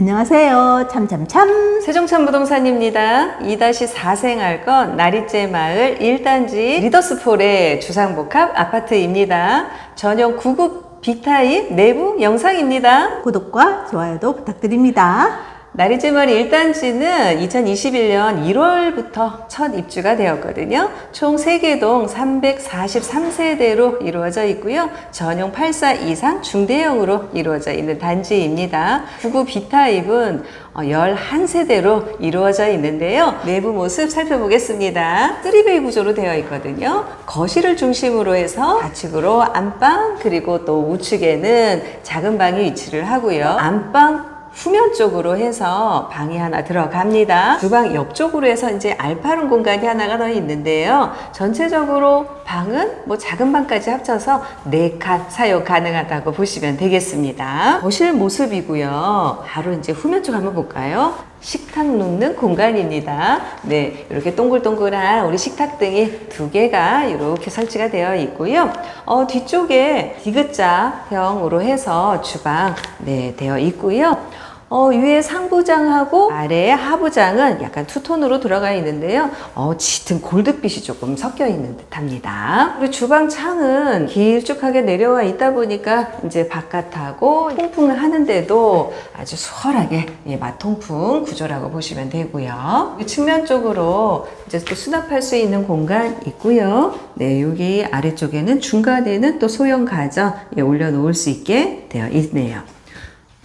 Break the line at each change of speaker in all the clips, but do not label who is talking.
안녕하세요. 참참참.
세종찬 부동산입니다. 2-4 생활권 나리째 마을 1단지 리더스폴의 주상복합 아파트입니다. 전용 9급 B타입 내부 영상입니다.
구독과 좋아요도 부탁드립니다.
나리째 마을 1단지는 2021년 1월부터 첫 입주가 되었거든요. 총 3개 동 343세대로 이루어져 있고요. 전용 84 이상 중대형으로 이루어져 있는 단지입니다. 9구 B타입은 11세대로 이루어져 있는데요. 내부 모습 살펴보겠습니다. 3베이 구조로 되어 있거든요. 거실을 중심으로 해서 좌측으로 안방 그리고 또 우측에는 작은 방이 위치를 하고요. 안방 후면 쪽으로 해서 방이 하나 들어갑니다. 주방 옆쪽으로 해서 이제 알파룸 공간이 하나가 더 있는데요. 전체적으로 방은 뭐 작은 방까지 합쳐서 4칸 사용 가능하다고 보시면 되겠습니다. 거실 모습이고요. 바로 이제 후면 쪽 한번 볼까요? 식탁 놓는 공간입니다. 네, 이렇게 동글동글한 우리 식탁 등이 두 개가 이렇게 설치가 되어 있고요. 어, 뒤쪽에 디귿자형으로 해서 주방 네, 되어 있고요. 어, 위에 상부장하고 아래에 하부장은 약간 투톤으로 들어가 있는데요. 어, 짙은 골드빛이 조금 섞여 있는 듯 합니다. 그리고 주방 창은 길쭉하게 내려와 있다 보니까 이제 바깥하고 통풍을 하는데도 아주 수월하게 예, 마통풍 구조라고 보시면 되고요. 이 측면 쪽으로 이제 또 수납할 수 있는 공간 있고요. 네, 여기 아래쪽에는 중간에는 또 소형 가전 예, 올려놓을 수 있게 되어 있네요.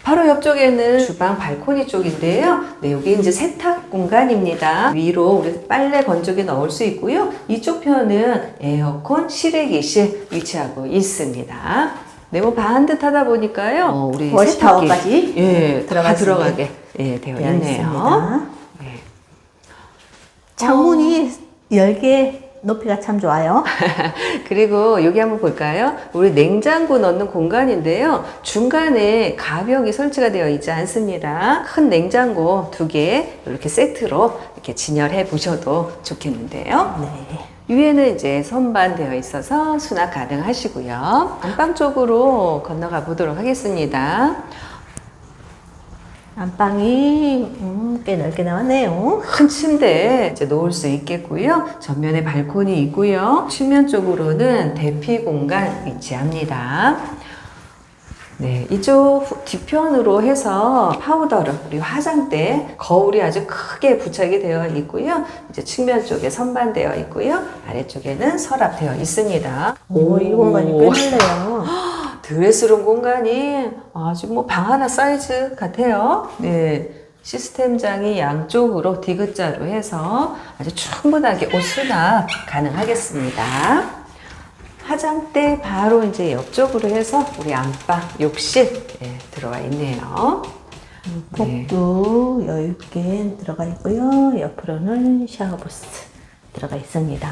바로 옆쪽에는 주방 발코니 쪽인데요. 네, 여기 이제 세탁 공간입니다. 위로 우리 빨래 건조기 넣을 수 있고요. 이쪽 편은 에어컨 실외기실 위치하고 있습니다. 네, 뭐 반듯 하다 보니까요. 어, 우리
워시타워까지
예,
들어갈 다수
들어가게 예, 되어 있네요.
있습니다.
네.
창문이 10개 높이가 참 좋아요.
그리고 여기 한번 볼까요? 우리 냉장고 넣는 공간인데요. 중간에 가벽이 설치가 되어 있지 않습니다. 큰 냉장고 두 개 이렇게 세트로 이렇게 진열해 보셔도 좋겠는데요.
네.
위에는 이제 선반 되어 있어서 수납 가능하시고요. 안방 쪽으로 건너가 보도록 하겠습니다.
안방이 음, 꽤 넓게 나왔네요.
큰 침대 이제 놓을 수 있겠고요. 전면에 발코니 있고요. 측면 쪽으로는 대피 공간 위치합니다. 네, 이쪽 후- 뒤편으로 해서 파우더를 우리 화장대 거울이 아주 크게 부착이 되어 있고요. 이제 측면 쪽에 선반되어 있고요. 아래쪽에는 서랍되어 있습니다.
오, 이 공간이 꽤 넓네요.
드레스룸 공간이 아주 뭐 방 하나 사이즈 같아요. 네. 시스템장이 양쪽으로 디귿자로 해서 아주 충분하게 옷 수납 가능하겠습니다. 화장대 바로 이제 옆쪽으로 해서 우리 안방, 욕실 네, 들어와 있네요. 네.
폭도 여유있게 들어가 있고요. 옆으로는 샤워부스 들어가 있습니다.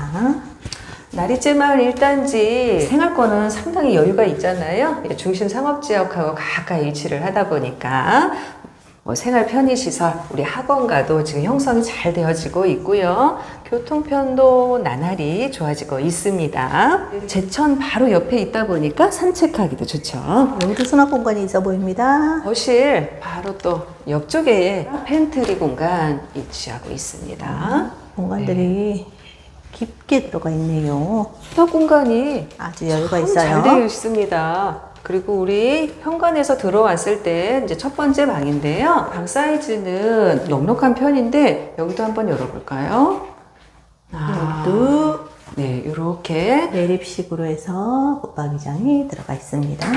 나리째 마을 1단지 생활권은 상당히 여유가 있잖아요. 예, 중심 상업지역하고 가까이 위치를 하다 보니까 뭐 생활 편의시설, 우리 학원가도 지금 형성이 잘 되어지고 있고요. 교통편도 나날이 좋아지고 있습니다. 제천 바로 옆에 있다 보니까 산책하기도 좋죠.
여기도 수납 공간이 있어 보입니다.
거실 바로 또 옆쪽에 팬트리 공간 위치하고 있습니다.
공간들이 깊게 들어가 있네요.
수납 공간이
아주 여유가
참
있어요.
잘 되어 있습니다. 그리고 우리 현관에서 들어왔을 때 이제 첫 번째 방인데요. 방 사이즈는 넉넉한 편인데 여기도 한번 열어볼까요? 아,
여기도
네, 이렇게
매립식으로 해서 붙박이장이 들어가 있습니다.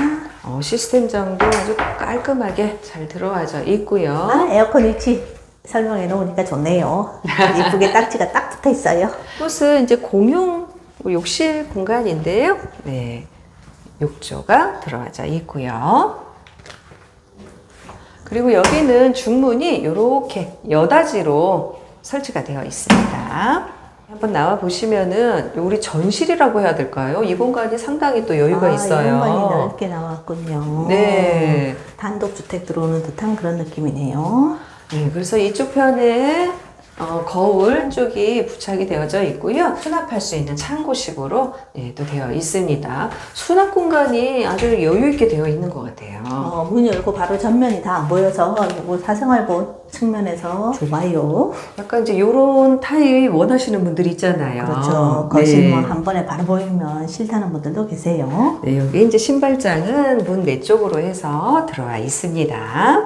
어, 시스템장도 아주 깔끔하게 잘 들어와져 있고요.
아, 에어컨 위치 설명해 놓으니까 좋네요. 이쁘게 딱지가 딱 붙어 있어요.
이곳은 이제 공용 욕실 공간인데요. 네. 욕조가 들어와져 있고요. 그리고 여기는 중문이 이렇게 여닫이로 설치가 되어 있습니다. 한번 나와 보시면은 우리 전실이라고 해야 될까요? 이 공간이 상당히 또 여유가
아,
있어요.
이 공간이 넓게 나왔군요.
네.
단독 주택 들어오는 듯한 그런 느낌이네요.
네, 그래서 이쪽 편에 어, 거울 쪽이 부착이 되어져 있고요. 수납할 수 있는 창고식으로 예, 또 되어 있습니다. 수납 공간이 아주 여유 있게 되어 있는 것 같아요.
어, 문 열고 바로 전면이 다안 보여서 이거 사생활보 측면에서 좋아요.
약간 이제 이런 타입 원하시는 분들이 있잖아요.
그렇죠. 거실
네.
뭐한 번에 바로 보이면 싫다는 분들도 계세요.
네, 여기 이제 신발장은 문 내 쪽으로 해서 들어와 있습니다.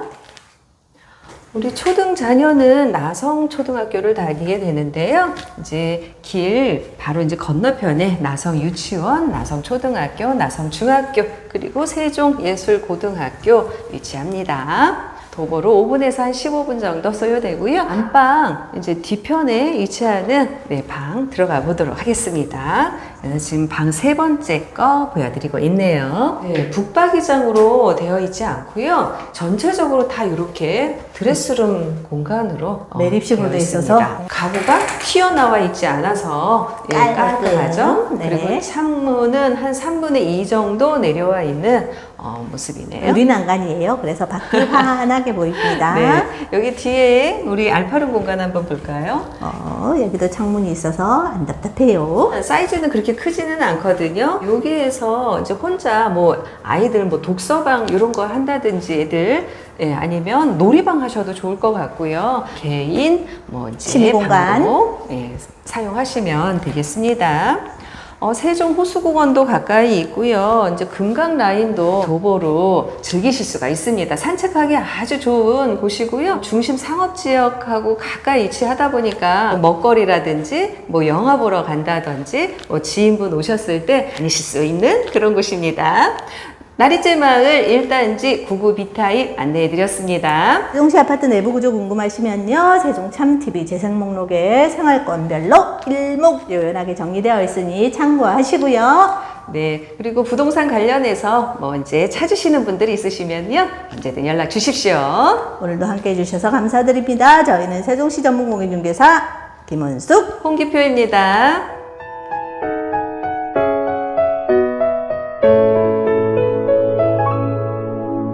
우리 초등 자녀는 나성 초등학교를 다니게 되는데요. 이제 길 바로 이제 건너편에 나성 유치원, 나성 초등학교, 나성 중학교, 그리고 세종 예술고등학교 위치합니다. 도보로 5분에서 한 15분 정도 소요되고요. 안방 이제 뒤편에 위치하는 네, 방 들어가 보도록 하겠습니다. 그래서 지금 방 세 번째 거 보여드리고 있네요. 네, 북박이장으로 되어 있지 않고요. 전체적으로 다 이렇게 드레스룸 공간으로 어,
매립식으로
되어
돼 있어서.
가구가 튀어나와 있지 않아서 예. 깔끔하죠.
네.
그리고 창문은 한 3분의 2 정도 내려와 있는 어, 모습이네요.
우리 난간이에요. 그래서 밖이 환하게 보입니다.
네, 여기 뒤에 우리 알파룸 공간 한번 볼까요?
어, 여기도 창문이 있어서 안 답답해요.
사이즈는 그렇게 크지는 않거든요. 여기에서 이제 혼자 뭐 아이들 뭐 독서방 이런 거 한다든지 애들 예, 아니면 놀이방 하셔도 좋을 것 같고요. 개인 뭐 이제
취미 공간.
방으로, 예, 사용하시면 되겠습니다. 어, 세종 호수공원도 가까이 있고요. 이제 금강 라인도 도보로 즐기실 수가 있습니다. 산책하기 아주 좋은 곳이고요. 중심 상업 지역하고 가까이 위치하다 보니까 먹거리라든지 뭐 영화 보러 간다든지 뭐 지인분 오셨을 때 다니실 수 있는 그런 곳입니다. 나리째 마을 1단지 99 비타입 안내해 드렸습니다.
세종시 아파트 내부 구조 궁금하시면요. 세종 참TV 재생 목록에 생활권별로 일목요연하게 정리되어 있으니 참고하시고요.
네. 그리고 부동산 관련해서 뭐 이제 찾으시는 분들이 있으시면요. 언제든 연락 주십시오.
오늘도 함께 해주셔서 감사드립니다. 저희는 세종시 전문공인중개사 김은숙
홍기표입니다.